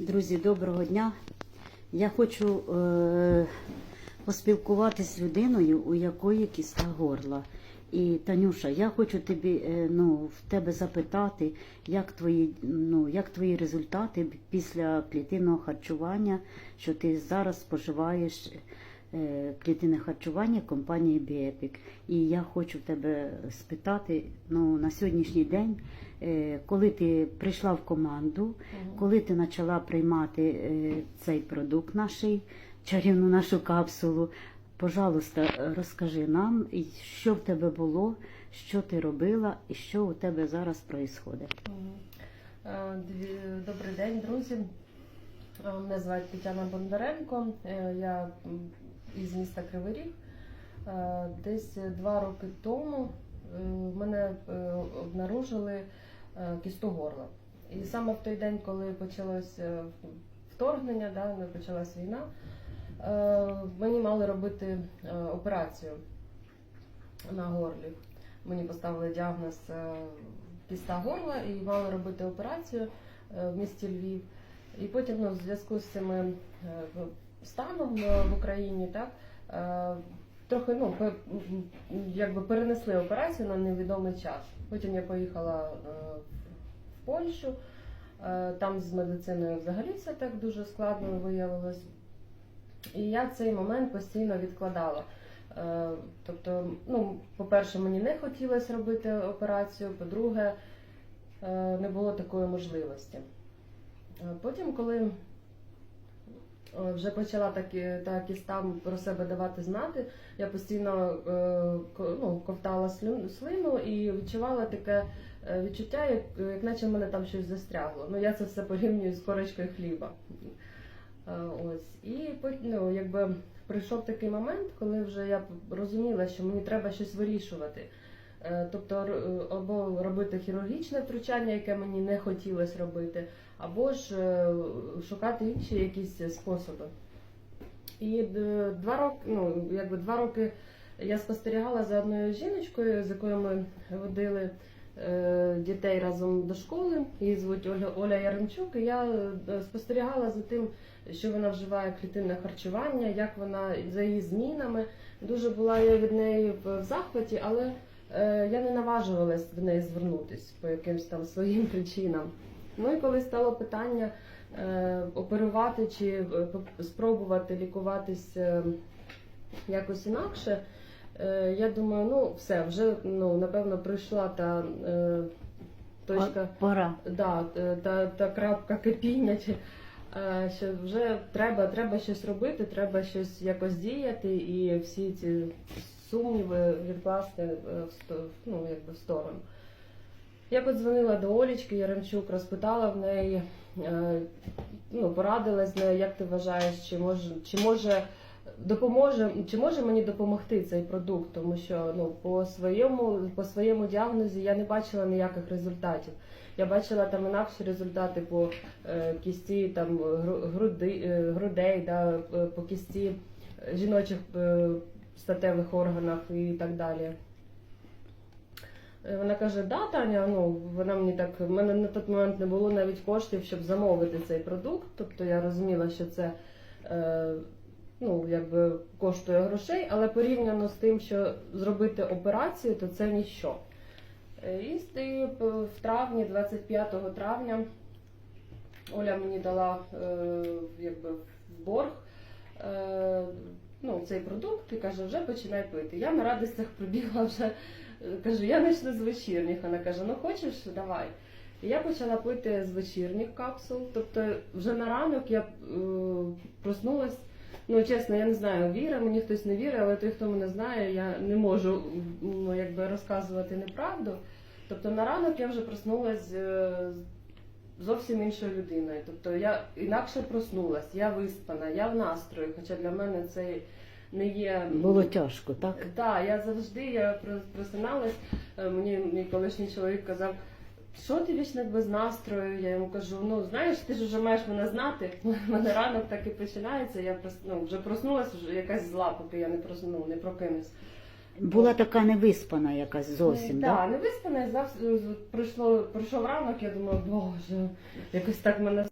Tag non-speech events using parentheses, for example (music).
Друзі, доброго дня. Я хочу е, поспілкуватися з людиною, у якої кіста горла. І Танюша, я хочу тобі, е, ну, в тебе запитати, як твої, ну, як твої результати після клітинного харчування, що ти зараз споживаєш е, клітинне харчування компанії Біепік. І я хочу тебе спитати ну, на сьогоднішній день, коли ти прийшла в команду, коли ти почала приймати е, цей продукт наший, чарівну нашу капсулу, пожалуйста, розкажи нам, що в тебе було, що ти робила і що у тебе зараз відбувається. Е, дві- Добрий день, друзі. Е, Мене звати Тетяна Бондаренко. Е, Я із міста Кривий Ріг. Е, Десь два роки тому е, мене е, обнаружили е, кісту горла. І саме в той день, коли почалося вторгнення, да, почалась війна, е, мені мали робити е, операцію на горлі. Мені поставили діагноз е, кіста горла і мали робити операцію е, в місті Львів. І потім ну, в зв'язку з цим е, станом е, в Україні, так, е, трохи ну, якби перенесли операцію на невідомий час. Потім я поїхала е, в Польщу. Е, Там з медициною взагалі все так дуже складно виявилось. І я цей момент постійно відкладала. Е, Тобто, ну, по-перше, мені не хотілося робити операцію, по-друге, не було такої можливості. Потім, коли вже почала такі, та кіста про себе давати знати, я постійно е, ну, ковтала слину і відчувала таке е, відчуття, як, як наче в мене там щось застрягло. Ну, я це все порівнюю з корочкою хліба. Е, Ось. І ну, якби прийшов такий момент, коли вже я розуміла, що мені треба щось вирішувати. Е, Тобто е, або робити хірургічне втручання, яке мені не хотілося робити, або ж е, шукати інші якісь способи. І два роки, ну, якби два роки я спостерігала за одною жіночкою, з якою ми водили дітей разом до школи. Її звуть Оля, Оля Яремчук. І я спостерігала за тим, що вона вживає клітинне харчування, як вона за її змінами. Дуже була я від неї в захваті, але я не наважувалась до неї звернутися по якимсь там своїм (laughs) причинам. Ну і коли стало питання е, оперувати чи е, спробувати лікуватись е, якось інакше, е, я думаю, ну все, вже ну, напевно прийшла та е, точка. Пора. Да, е, та, та крапка кипіння, чи, е, що вже треба, треба щось робити, треба щось якось діяти і всі ці сумніви відкласти е, в, ну, якби в сторону. Я подзвонила до Олічки Яремчук, розпитала в неї, е, ну, порадилась з нею, як ти вважаєш, чи може, чи може допоможе, чи може мені допомогти цей продукт, тому що ну, по своєму, по своєму діагнозі я не бачила ніяких результатів. Я бачила там інакші результати по е, кісті там, груди, грудей, да, по кісті жіночих статевих органах і так далі. Е, Вона каже, да, Таня, ну вона мені так, в мене на той момент не було навіть коштів, щоб замовити цей продукт. Тобто я розуміла, що це е, ну, якби коштує грошей, але порівняно з тим, що зробити операцію, то це ніщо. Е, І п- в травні, 25 травня, Оля мені дала е, якби в борг е, ну, цей продукт і каже, вже починай пити. Я на радостях прибігла вже, е, кажу, я почну з вечірніх. Вона каже, ну хочеш, давай. І я почала пити з вечірніх капсул. Тобто вже на ранок я е, проснулась. Ну, чесно, я не знаю, віра, мені хтось не вірить, але той, хто мене знає, я не можу ну, якби розказувати неправду. Тобто на ранок я вже проснулась е, зовсім іншою людиною. Тобто я інакше проснулась, я виспана, я в настрої, хоча для мене це не є. Було тяжко, так? Так, я завжди я просиналась. е, Мені мій колишній чоловік казав, що ти вічно без настрою? Я йому кажу, ну знаєш, ти ж вже маєш мене знати. (laughs) У мене ранок так і починається. Я ну, вже проснулась, вже якась зла, поки я не просну, не прокинусь. Була така невиспана якась зовсім, Так, так? не виспана, завжди пройшло, пройшов ранок, я думаю, боже, якось так мене